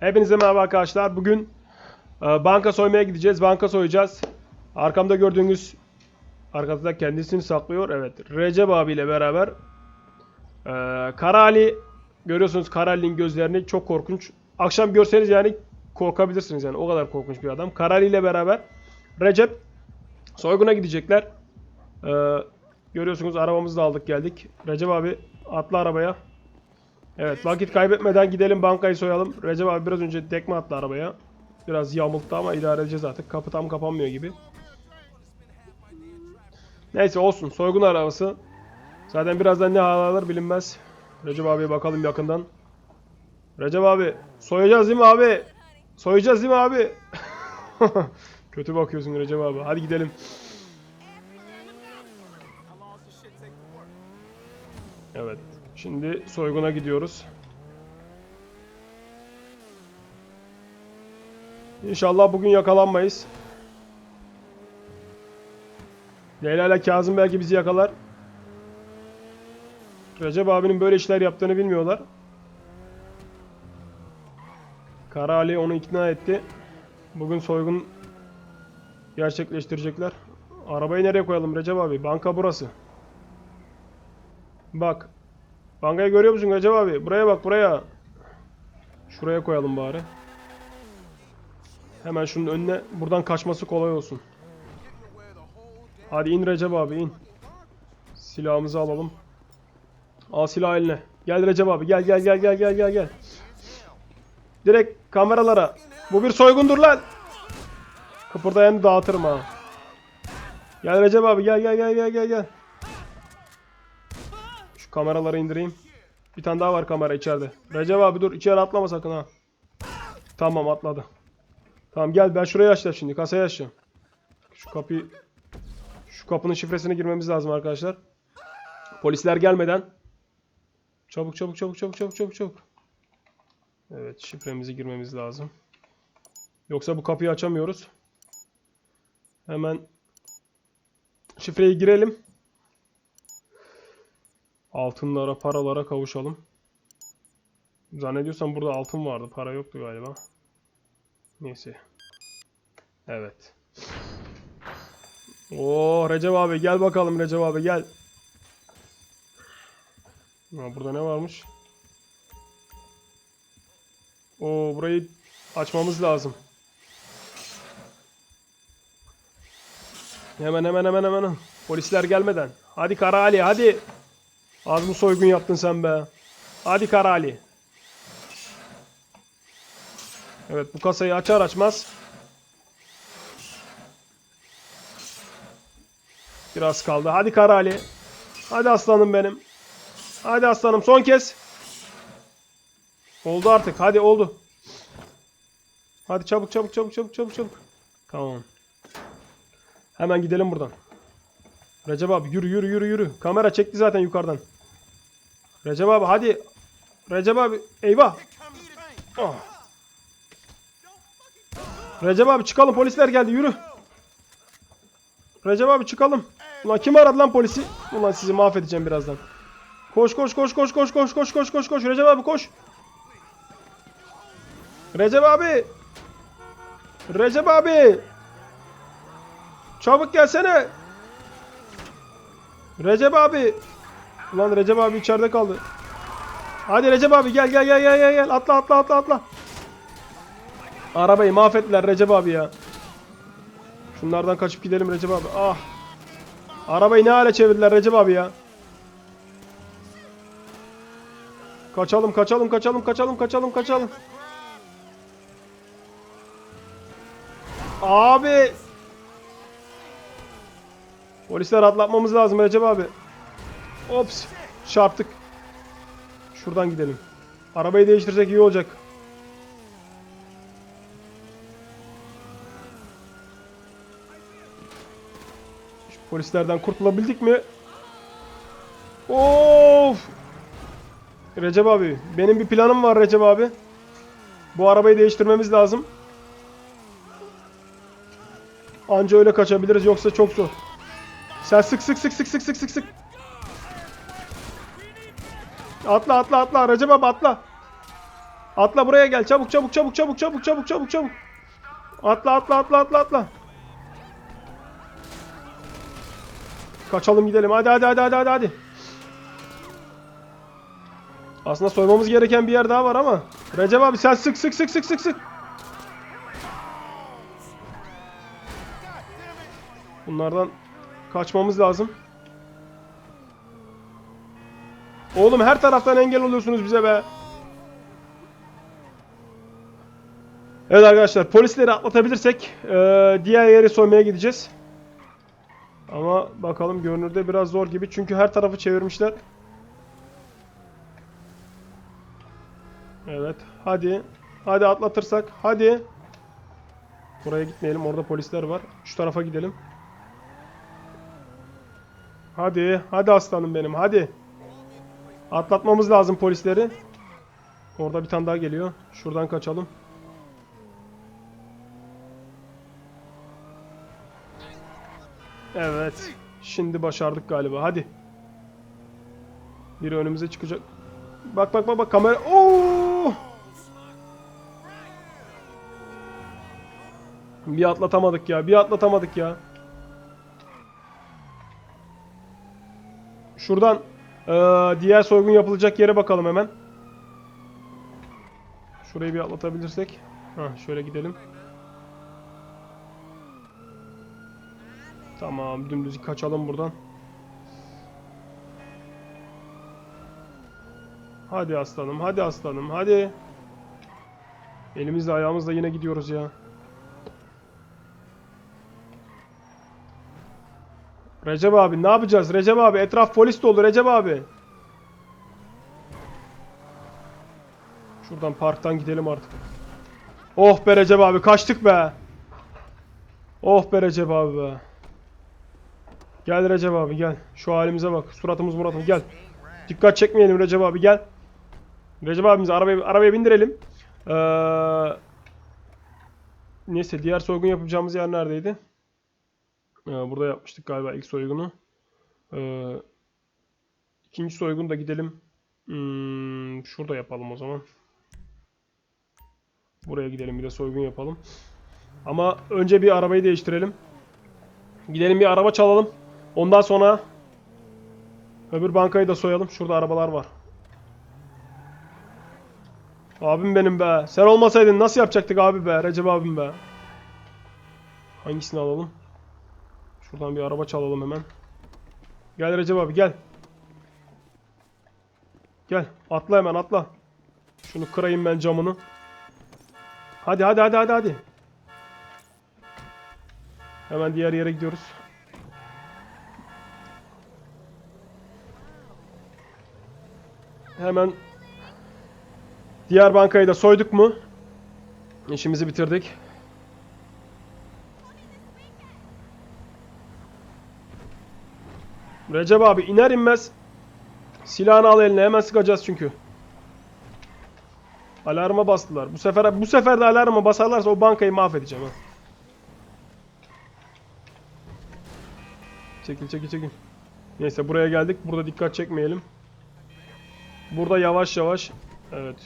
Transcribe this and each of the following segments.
Hepinize merhaba arkadaşlar. Bugün e, banka soymaya gideceğiz. Banka soyacağız. Arkamda gördüğünüz arkada kendisini saklıyor. Evet. Recep abiyle beraber e, Kara Ali görüyorsunuz Kara Ali'nin gözlerini çok korkunç. Akşam görseniz yani korkabilirsiniz yani. O kadar korkunç bir adam. Kara Ali ile beraber Recep soyguna gidecekler. E, görüyorsunuz arabamızı da aldık geldik. Recep abi atla arabaya. Evet vakit kaybetmeden gidelim bankayı soyalım. Recep abi biraz önce tekme attı arabaya. Biraz yamulttu ama idare edeceğiz artık. Kapı tam kapanmıyor gibi. Neyse olsun. Soygun arabası. Zaten birazdan ne hal alır bilinmez. Recep abiye bakalım yakından. Recep abi soyacağız değil mi abi? Soyacağız değil mi abi? Kötü bakıyorsun Recep abi. Hadi gidelim. Evet. Şimdi soyguna gidiyoruz. İnşallah bugün yakalanmayız. Leyla ile Kazım belki bizi yakalar. Recep abinin böyle işler yaptığını bilmiyorlar. Kara Ali onu ikna etti. Bugün soygun gerçekleştirecekler. Arabayı nereye koyalım Recep abi? Banka burası. Bak. Bankayı görüyor musun Recep abi? Buraya bak buraya. Şuraya koyalım bari. Hemen şunun önüne buradan kaçması kolay olsun. Hadi in Recep abi in. Silahımızı alalım. Al silah eline. Gel Recep abi gel gel gel gel gel gel gel. Direkt kameralara. Bu bir soygundur lan. Kıpırdayanı dağıtırım ha. Gel Recep abi gel gel gel gel gel gel. Kameraları indireyim. Bir tane daha var kamera içeride. Recep abi dur içeri atlama sakın ha. Tamam atladı. Tamam gel ben şuraya açacağım şimdi. Kasaya açacağım. Şu kapıyı şu kapının şifresini girmemiz lazım arkadaşlar. Polisler gelmeden. Çabuk çabuk çabuk çabuk çabuk çabuk çabuk. Evet şifremizi girmemiz lazım. Yoksa bu kapıyı açamıyoruz. Hemen şifreyi girelim. Altınlara, paralara kavuşalım. Zannediyorsam burada altın vardı. Para yoktu galiba. Neyse. Evet. Oo Recep abi gel bakalım Recep abi gel. Ha, burada ne varmış? Oo burayı açmamız lazım. Hemen hemen hemen hemen. Polisler gelmeden. Hadi Kara Ali hadi. Az mı soygun yaptın sen be? Hadi Kara Ali. Evet bu kasayı açar açmaz. Biraz kaldı. Hadi Kara Ali. Hadi aslanım benim. Hadi aslanım son kez. Oldu artık. Hadi oldu. Hadi çabuk çabuk çabuk çabuk çabuk çabuk. Tamam. Hemen gidelim buradan. Recep abi yürü yürü yürü yürü. Kamera çekti zaten yukarıdan. Recep abi hadi. Recep abi eyvah. Ah. Recep abi çıkalım polisler geldi yürü. Recep abi çıkalım. Ulan kim aradı lan polisi? Ulan sizi mahvedeceğim birazdan. Koş koş koş koş koş koş koş koş koş koş Recep abi koş. Recep abi. Recep abi. Çabuk gelsene. Recep abi. Ulan Recep abi içeride kaldı. Hadi Recep abi gel gel gel gel gel atla atla atla atla. Arabayı mahvettiler Recep abi ya. Şunlardan kaçıp gidelim Recep abi. Ah. Arabayı ne hale çevirdiler Recep abi ya. Kaçalım kaçalım kaçalım kaçalım kaçalım kaçalım. Abi. Polisler atlatmamız lazım Recep abi. Ops. Çarptık. Şuradan gidelim. Arabayı değiştirsek iyi olacak. Şu polislerden kurtulabildik mi? Of! Recep abi, benim bir planım var Recep abi. Bu arabayı değiştirmemiz lazım. Anca öyle kaçabiliriz yoksa çok zor. Sen sık sık sık sık sık sık sık. Atla atla atla Recep abi atla. Atla buraya gel. Çabuk çabuk çabuk çabuk çabuk çabuk çabuk çabuk. Atla atla atla atla atla. Kaçalım gidelim. Hadi hadi hadi hadi hadi hadi. Aslında soymamız gereken bir yer daha var ama. Recep abi sen sık sık sık sık sık sık. Bunlardan kaçmamız lazım. Oğlum her taraftan engel oluyorsunuz bize be. Evet arkadaşlar polisleri atlatabilirsek eee, diğer yeri soymaya gideceğiz. Ama bakalım görünürde biraz zor gibi çünkü her tarafı çevirmişler. Evet hadi. Hadi atlatırsak hadi. Buraya gitmeyelim orada polisler var. Şu tarafa gidelim. Hadi hadi aslanım benim hadi. Atlatmamız lazım polisleri. Orada bir tane daha geliyor. Şuradan kaçalım. Evet. Şimdi başardık galiba. Hadi. Biri önümüze çıkacak. Bak bak bak bak kamera. Oo! Bir atlatamadık ya. Bir atlatamadık ya. Şuradan eee, diğer soygun yapılacak yere bakalım hemen. Şurayı bir atlatabilirsek. Hah, şöyle gidelim. Tamam, dümdüz kaçalım buradan. Hadi aslanım, hadi aslanım, hadi. Elimizle ayağımızla yine gidiyoruz ya. Recep abi ne yapacağız? Recep abi etraf polis dolu Recep abi. Şuradan parktan gidelim artık. Oh be Recep abi kaçtık be. Oh be Recep abi be. Gel Recep abi gel. Şu halimize bak. Suratımız muratımız gel. Dikkat çekmeyelim Recep abi gel. Recep abimizi arabaya, arabaya bindirelim. Ee, neyse diğer soygun yapacağımız yer neredeydi? Ee, burada yapmıştık galiba ilk soygunu. Ee, ikinci soygun da gidelim. Hmm, şurada yapalım o zaman. Buraya gidelim bir de soygun yapalım. Ama önce bir arabayı değiştirelim. Gidelim bir araba çalalım. Ondan sonra öbür bankayı da soyalım. Şurada arabalar var. Abim benim be. Sen olmasaydın nasıl yapacaktık abi be? Recep abim be. Hangisini alalım? Şuradan bir araba çalalım hemen. Gel Recep abi gel. Gel. Atla hemen atla. Şunu kırayım ben camını. Hadi hadi hadi hadi hadi. Hemen diğer yere gidiyoruz. Hemen diğer bankayı da soyduk mu? İşimizi bitirdik. Recep abi iner inmez silahını al eline hemen sıkacağız çünkü. Alarma bastılar. Bu sefer bu sefer de alarma basarlarsa o bankayı mahvedeceğim ha. Çekil çekil çekil. Neyse buraya geldik. Burada dikkat çekmeyelim. Burada yavaş yavaş. Evet.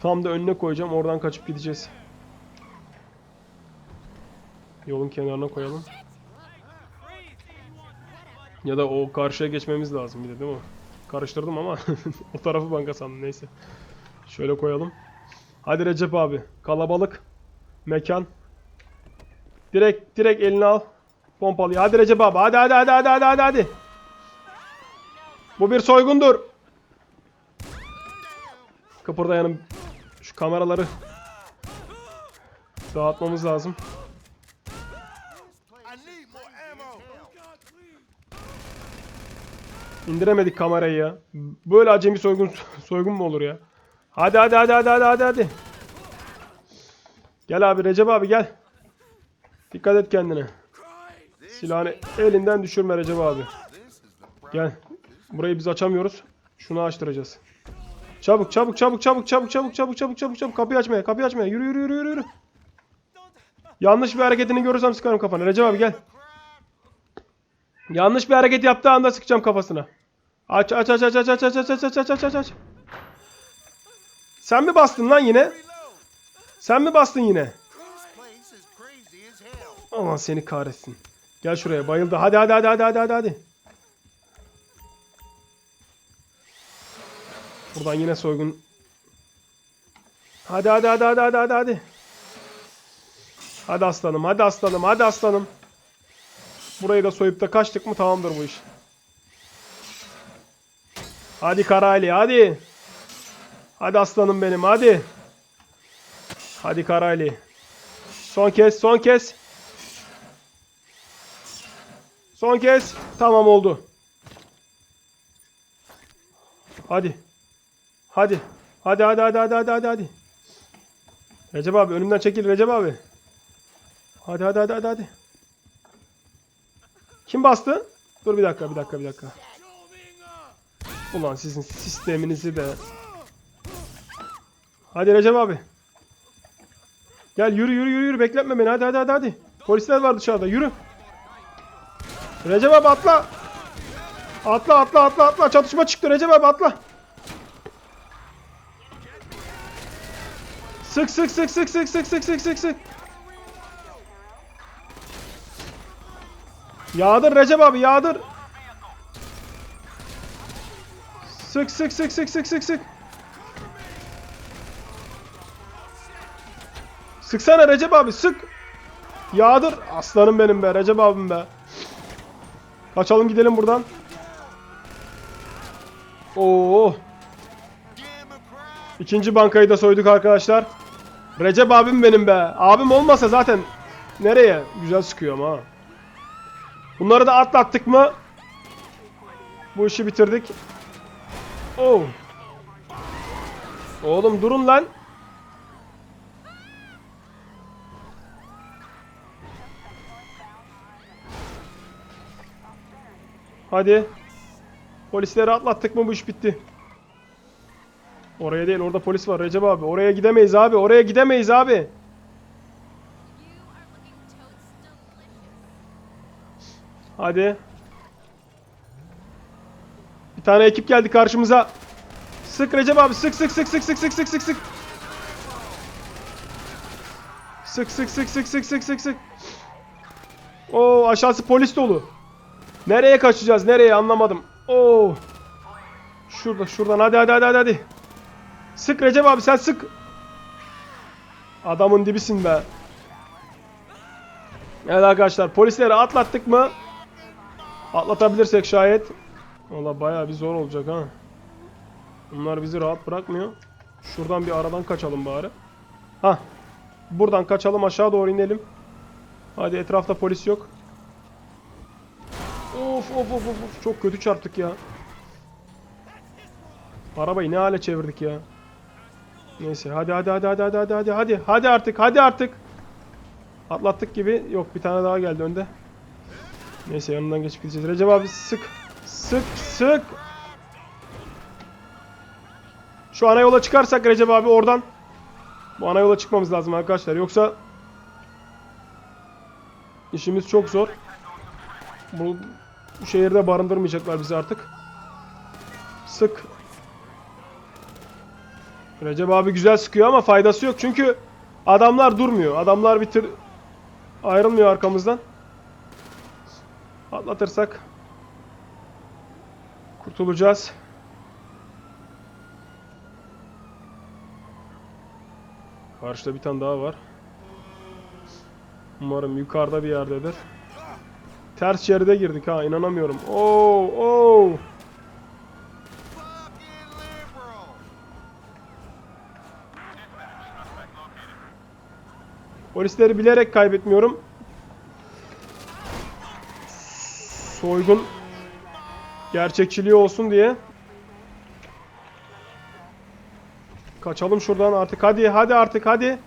Tam da önüne koyacağım. Oradan kaçıp gideceğiz. Yolun kenarına koyalım. Ya da o karşıya geçmemiz lazım bir de değil mi? Karıştırdım ama o tarafı banka sandım neyse. Şöyle koyalım. Hadi Recep abi. Kalabalık. Mekan. Direkt direkt elini al. Pompalıyı. Hadi Recep abi. Hadi hadi hadi hadi hadi hadi hadi. Bu bir soygundur. Kıpırdayanım. Şu kameraları dağıtmamız lazım. İndiremedik kamerayı ya. Böyle acemi soygun soygun mu olur ya? Hadi hadi hadi hadi hadi hadi hadi. Gel abi Recep abi gel. Dikkat et kendine. Silahını elinden düşürme Recep abi. Gel. Burayı biz açamıyoruz. Şunu açtıracağız. Çabuk çabuk çabuk çabuk çabuk çabuk çabuk çabuk çabuk çabuk kapıyı açmaya kapıyı açmaya yürü yürü yürü yürü yürü. Yanlış bir hareketini görürsem sıkarım kafana. Recep abi gel. Yanlış bir hareket yaptığı anda sıkacağım kafasına. Aç aç aç aç aç aç aç aç aç aç aç aç aç. Sen mi bastın lan yine? Sen mi bastın yine? Aman seni kahretsin. Gel şuraya bayıldı. Hadi hadi hadi hadi hadi hadi hadi. Buradan yine soygun. Hadi hadi hadi hadi hadi hadi hadi. Hadi aslanım hadi aslanım hadi aslanım. Burayı da soyup da kaçtık mı tamamdır bu iş. Hadi Karayli hadi. Hadi aslanım benim hadi. Hadi Karayli. Son kez son kez. Son kez. Tamam oldu. Hadi. Hadi. Hadi hadi hadi hadi hadi hadi hadi. Recep abi önümden çekil Recep abi. Hadi hadi hadi hadi hadi. Kim bastı? Dur bir dakika bir dakika bir dakika. Ulan sizin sisteminizi de. Hadi Recep abi. Gel yürü yürü yürü yürü bekletme beni hadi hadi hadi hadi. Polisler var dışarıda yürü. Recep abi atla. Atla atla atla atla çatışma çıktı Recep abi atla. Sık sık sık sık sık sık sık sık sık sık. Yağdır Recep abi yağdır. Sık sık sık sık sık sık sık. Sıksana Recep abi sık. Yağdır. Aslanım benim be Recep abim be. Kaçalım gidelim buradan. Oo. İkinci bankayı da soyduk arkadaşlar. Recep abim benim be. Abim olmasa zaten nereye? Güzel sıkıyor ama. Bunları da atlattık mı? Bu işi bitirdik. Oo. Oğlum durun lan. Hadi. Polisleri atlattık mı bu iş bitti. Oraya değil orada polis var Recep abi. Oraya gidemeyiz abi. Oraya gidemeyiz abi. Hadi. Bir tane ekip geldi karşımıza. Sık Recep abi sık sık sık sık sık sık sık sık sık. Sık sık sık sık sık sık sık sık. Oo aşağısı polis dolu. Nereye kaçacağız? Nereye anlamadım. Oo. Şurada şuradan hadi hadi hadi hadi. Sık Recep abi sen sık. Adamın dibisin be. Evet arkadaşlar polisleri atlattık mı? Atlatabilirsek şayet. Valla bayağı bir zor olacak ha. Bunlar bizi rahat bırakmıyor. Şuradan bir aradan kaçalım bari. Ha. Buradan kaçalım aşağı doğru inelim. Hadi etrafta polis yok. Of of of of. Çok kötü çarptık ya. Arabayı ne hale çevirdik ya. Neyse hadi hadi hadi hadi hadi hadi hadi hadi hadi artık hadi artık. Atlattık gibi. Yok bir tane daha geldi önde. Neyse yanından geçip gideceğiz. Recep abi sık. Sık sık. Şu ana yola çıkarsak Recep abi oradan. Bu ana yola çıkmamız lazım arkadaşlar. Yoksa işimiz çok zor. Bu, bu şehirde barındırmayacaklar bizi artık. Sık. Recep abi güzel sıkıyor ama faydası yok. Çünkü adamlar durmuyor. Adamlar bitir ayrılmıyor arkamızdan. Atlatırsak kurtulacağız. Karşıda bir tane daha var. Umarım yukarıda bir yerdedir. Ters şeride girdik ha inanamıyorum. Oo oo. Polisleri bilerek kaybetmiyorum. Soygun gerçekçiliği olsun diye. Kaçalım şuradan artık. Hadi hadi artık hadi.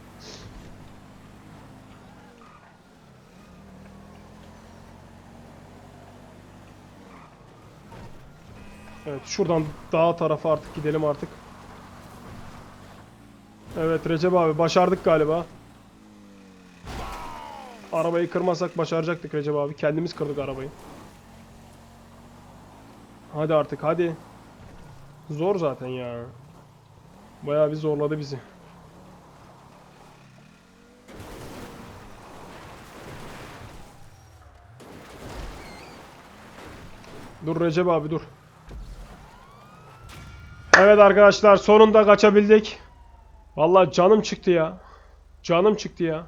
Evet şuradan dağ tarafa artık gidelim artık. Evet Recep abi başardık galiba. Arabayı kırmasak başaracaktık Recep abi. Kendimiz kırdık arabayı. Hadi artık hadi. Zor zaten ya. Bayağı bir zorladı bizi. Dur Recep abi dur. Evet arkadaşlar sonunda kaçabildik. Vallahi canım çıktı ya. Canım çıktı ya.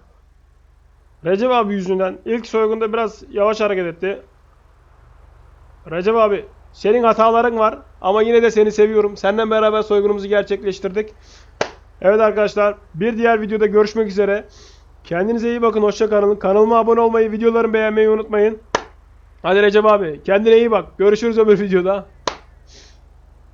Recep abi yüzünden ilk soygunda biraz yavaş hareket etti. Recep abi senin hataların var ama yine de seni seviyorum. Seninle beraber soygunumuzu gerçekleştirdik. Evet arkadaşlar bir diğer videoda görüşmek üzere. Kendinize iyi bakın hoşça kalın. Kanalıma abone olmayı, videolarımı beğenmeyi unutmayın. Hadi Recep abi kendine iyi bak. Görüşürüz öbür videoda.